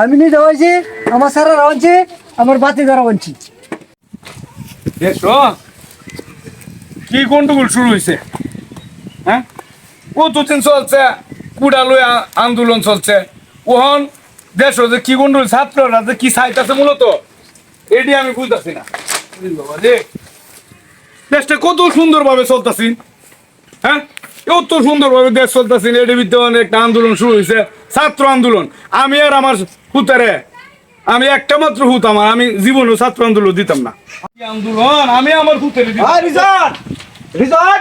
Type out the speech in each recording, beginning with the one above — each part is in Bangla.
আমি নিজে হয়েছি আমার স্যারেরা হয়েছি আমার বাতি দ্বারা দেখছ? কি গন্ডগোল শুরু হয়েছে হ্যাঁ? কতদিন চলছে? কুড়া লই আন্দোলন চলছে। ওহন দেশ যে কি গন্ডগোল? ছাত্ররা যে কি চাইতেছে মূলত? এটি আমি বুঝতেছি না। দেশটা কত সুন্দরভাবে চলতেছি। হ্যাঁ? কত সুন্দরভাবে দেশ চলতেছে এটির বিদ্যমান একটা আন্দোলন শুরু হয়েছে ছাত্র আন্দোলন। আমি আর আমার হুতারে আমি একটা মাত্র হুত আমার আমি জীবনও ছাত্র আন্দোলন দিতাম না। আন্দোলন আমি আমার হুতারে রিজন রিজন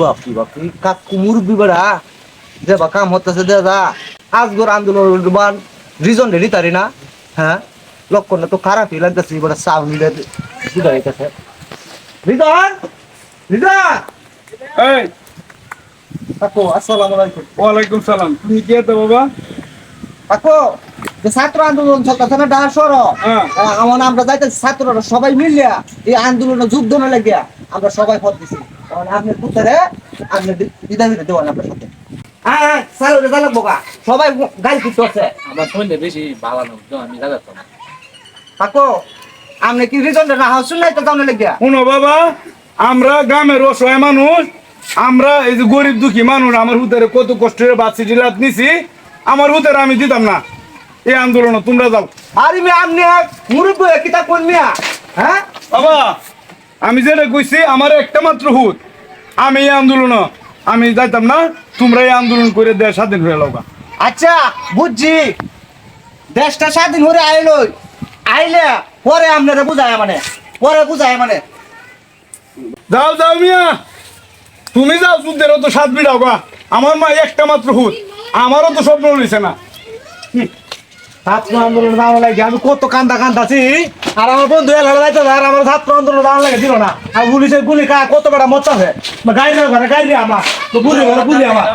বাপ বাপ কাক কুমুর বিবড়া যে বা কাম হতেছে দে দা আজগর আন্দোলন বান রিজন রেডি তারি না। হ্যাঁ? লক্ষণ তো খারাপই লাগতেছে বড় সাউ নিলে বুঝা যাইতেছে রিজন রিজন এই কাকু আসসালামু আলাইকুম। ওয়ালাইকুম সালাম। তুমি কে তো বাবা? কাকু যে ছাত্র আন্দোলন চলতেছে না ডাহার সর। হ্যাঁ। আমার আমরা যাইতেছি ছাত্ররা সবাই মিলিয়া এই আন্দোলনে যোগদান লাগিয়া আমরা সবাই ভোট দিছি। আপনি পুত্রে আপনি বিদায় দিতে দেওয়ান আপনার সাথে। স্যার রেজা লাগবো গা সবাই গাড়ি করতেছে আমার ফোনে বেশি ভালো না বুঝছ? আমি লাগাতাম কাকু আপনি কি রিজন না হাউস শুনলাই তো জানো লাগিয়া? শুনো বাবা আমরা গ্রামের অসহায় মানুষ আমরা এই যে গরিব দুঃখী মানুষ আমার হুতারে কত কষ্টের বাচ্চি জিলাত নিছি আমার হুতারে আমি দিতাম না। এই আন্দোলন তোমরা যাও। আরে মে মুরব্বী কিতা কোন মিয়া? হ্যাঁ? বাবা আমি যেটা কইছি আমার একটা মাত্র হুত। আমি এই আন্দোলন আমি যাইতাম না তোমরা এই আন্দোলন করে দেশ স্বাধীন হয়ে লগা আচ্ছা বুঝছি। দেশটা স্বাধীন হয়ে আইলো আইলে পরে আপনারা বুঝায় মানে পরে বুঝায় মানে। যাও যাও মিয়া। তুমি যাও যুদ্ধের তো সাত বিড়াও গা। আমার মা একটা মাত্র হুত আমারও তো স্বপ্ন রয়েছে না। ছাত্র আন্দোলন দাঁড়ানো লাগে আমি কত কান্দা কান্দাছি আর আমার বন্ধু এলাকা যাইতে আর আমার ছাত্র আন্দোলন দাঁড়ানো লাগে দিল না। আর পুলিশের গুলি কা কত বড় মচ্চাছে গাড়ি না ঘরে গাড়ি আমার। তো গুলি ঘরে গুলি আমার।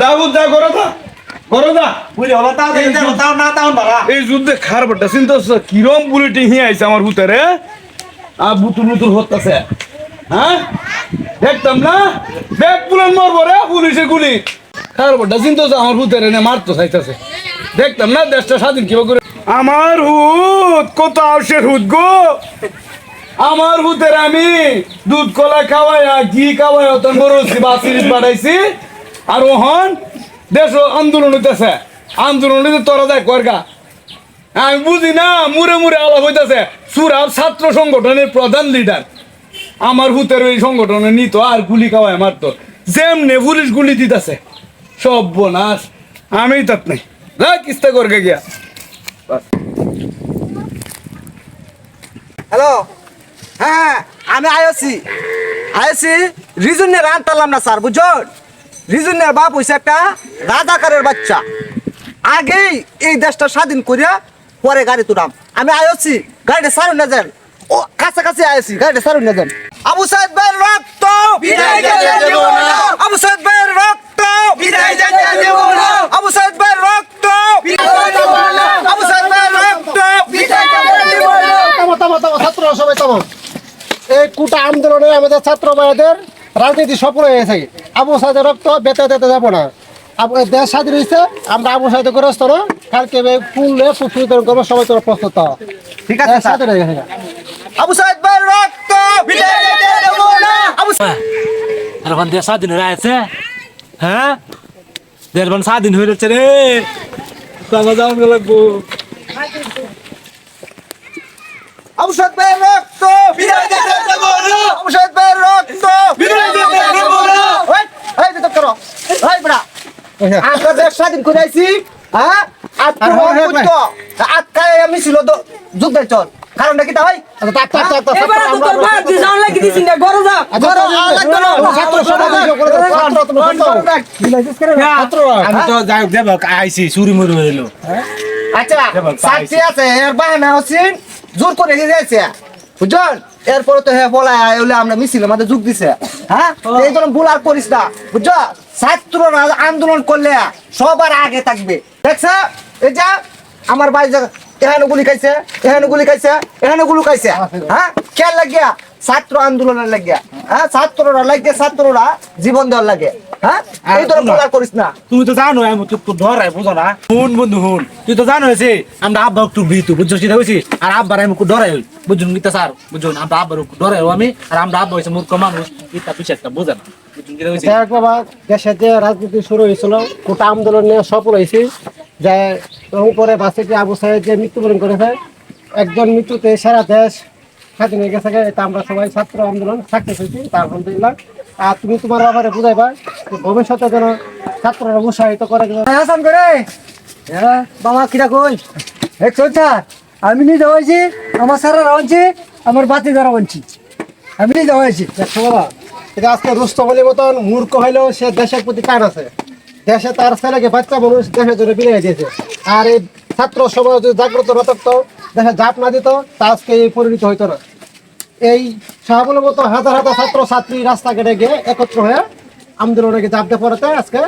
যাও যা করো বাড়া এই যুদ্ধে খারাপটা চিন্তা কিরম বুলেটিং হি আইছে আমার ভূতারে আর বুতুর বুতুর হতেছে হ্যাঁ? দেখতাম না? দেখ পুলেন মরবো রে পুলিশে গুলি। খারাপটা চিন্তা হচ্ছে আমার ভূতারে নে মারতো চাইতেছে। দেখতাম না দেশটা স্বাধীন কিবা করে আমার হুত কত আউসের হুত গো? আমার হুতের আমি দুধ কলা খাওয়াইয়া ঘি খাওয়াইয়া তোর বড়ছি বাসির পাঠাইছি আর ওহন দেশ আন্দোলন হইতেছে। আন্দোলন হইতে তোরা যায় করগা আমি বুঝি না মুরে মুরে আলাপ হইতেছে। সুরাব ছাত্র সংগঠনের প্রধান লিডার আমার হুতের ওই সংগঠনে নিত, আর গুলি খাওয়ায় মারতো। যেমনে পুলিশ গুলি দিতেছে, সব বোনাস। আমি তাত নাই। রাখ কিস্তা করগে গিয়া। হ্যালো? হ্যাঁ আমি আইছি আইছি রিজুনের রান টানলাম না, স্যার বুঝুন রিজুনের বাপ হইছে একটা রাজাকারের বাচ্চা। আগেই এই দেশটা স্বাধীন করিয়া পরে গাড়ি তুলাম। আমি আইছি গাড়িটা সারুন না যান ও কাছাকাছি আইছি গাড়িটা সারুন না যান। আবু সাইদ ভাইয়ের রক্ত! বিদায় দেব না। আবু সাইদ ভাইয়ের রক্ত! বিদায় দেব না। আবু সাইদ ভাইয়ের রক্ত! আবু সাইদ ভাইয়ের রক্ত! তামো তামো তামো ছাত্ররা সবাই তামো এই কুটা আন্দোলনে আমাদের ছাত্র ভাইদের রাজনীতি সফল হয়ে গেছে। আবু সাইদের রক্ত বেতে বেতে যাব না। আবু দেশ স্বাধীন হয়েছে আমরা আবু সাইদে গ্রস্ত না। কালকে ফুললে পুষ্প বিতরণ করব সবাই তোর প্রস্তুত ঠিক আছে স্বাধীন হয়ে গেছে। আবু সাইদ ভাইয়ের রক্ত! আবু এখন দেশ স্বাধীন হয়ে আছে হ্যাঁ? দেশ মানে স্বাধীন হয়ে যাচ্ছে রে। বাবা যাও লাগবো। আবু সাইদ ভাইয়ের রক্ত! বিদায় যেতে দেব না। আবু সাইদ ভাইয়ের রক্ত! বিদায় এই তো করো। এই বড়া আমরা দেশ স্বাধীন করে আইছি হ্যাঁ? আজকে আর হয়, হয়, বুঝত আজকায় আমি ছিল তো যুদ্ধে চল কারণটা কি তা ভাই থাক, থাক, থাক, থাক, এবার তো তোর বাদ দিয়ে যাওয়ার লাগি দিছিস না ঘরে যা ঘরে ছাত্র- আর লাগবে না। ছাত্র সমাজ করে দাও, ছাত্র তুমি ছাত্র। বিলাইছিস কেন? ছাত্ররা। আমি তো যাই দেব আইছি চুরি মুড়ি হইল আচ্ছা সাক্ষী আছে এর বাহানা হচ্ছেন জোর করে যাইছে। বুঝছেন এরপরে তো হ্যাঁ বলা হলে আমরা মিছিল আমাদের যোগ দিছে। হ্যাঁ? এই ধরনের ভুল আর করিস না বুঝছ ছাত্ররা আন্দোলন করলে সবার আগে থাকবে। দেখছ? এই যা আমার যা এখানে গুলি খাইছে এখানে গুলি খাইছে এখানে গুলি খাইছে। হ্যাঁ খেয়াল লাগিয়া ছাত্র আন্দোলনের লাগিয়া। হ্যাঁ? ছাত্ররা লাগে ছাত্ররা জীবন দেওয়ার লাগে হ্যাঁ? এই ধরনের ভুল করিস না। তুমি তো জানো আমি তো ধরাই বুঝো না। হুন বন্ধু হুন তুই তো জানো হয়েছে আমরা আব্বা একটু ভীতু বুঝছ সেটা হয়েছি আর আব্বার আমি একটু ডরাই হই। বুঝুন গীতা স্যার বুঝুন আমরা আব্বার একটু ডরাই আমি আর আমরা আব্বা হয়েছে মূর্খ মানুষ। ইটা পিছে একটা বোঝে না। বুঝুন কিটা হয়েছে দেখ বাবা দেশের যে রাজনীতি শুরু হয়েছিল কোটা আন্দোলন নিয়ে সফল হয়েছে যে এবং পরে বাসেটি আবু সাহেব যে মৃত্যুবরণ করেছে, একজন মৃত্যুতে সারা দেশ স্বাধীন হয়ে গেছে এটা আমরা সবাই ছাত্র আন্দোলন সাকসেস হয়েছি তার আলহামদুলিল্লাহ। আর তুমি তোমার ব্যাপারে বুঝাইবা ভবিষ্যতে যেন ছাত্ররা উৎসাহিত করে হাসান করে। হ্যাঁ বাবা, কিরা কই? এক আমি নিজে হয়েছি, আমার স্যারেরা হয়েছি আমার বাতি দ্বারা বলছি আমি নিজে হয়েছি। দেখছ বাবা, এটা আজকে রুস্তম আলীর মতন মূর্খ হইলেও সে দেশের প্রতি টান আছে। দেশে তার ছেলেকে বাচ্চা মানুষ দেশের জন্য বিলিয়ে দিয়েছে। আর এই ছাত্র সমাজ যদি জাগ্রত না থাকতো দেশে জাপ না দিত তা আজকে এই পরিণত হইতো না। এই শাহাবুলের মতো হাজার হাজার ছাত্র ছাত্রী রাস্তাঘাটে গিয়ে একত্র হয়ে আন্দোলনে জাপ জাপতে পড়াতে আজকে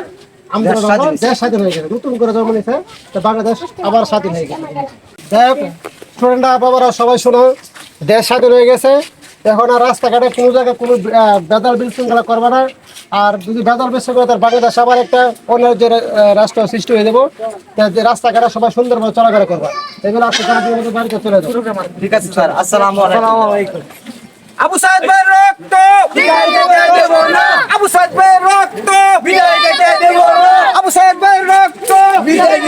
আন্দোলন দেশ স্বাধীন। হয়ে গেছে। নতুন করে জন্ম নিয়েছে তো বাংলাদেশ আবার স্বাধীন হয়ে গেছে। স্টুডেন্টরা বাবারা সবাই শোনো দেশ স্বাধীন হয়ে গেছে। এখন আর রাস্তাঘাটে কোনো জায়গায় কোনো বেদাল বিশৃঙ্খলা করবে না। আর যদি বেদাল বিশৃঙ্খলা তার বাংলাদেশ আবার একটা অন্য যে রাষ্ট্র সৃষ্টি হয়ে যাব তা যে রাস্তাঘাটে সবাই সুন্দরভাবে চলাফেরা করবে। এগুলো আজকে বাড়িতে চলে যাবে। ঠিক আছে স্যার। আসসালামু আলাইকুম। আবু সাহেদ ভাই রক্ত! বিদায় দেব না। আবু সাহেদ ভাই রক্ত! বিদায় দেব না। আবু সাহেদ ভাই রক্ত! বিদায়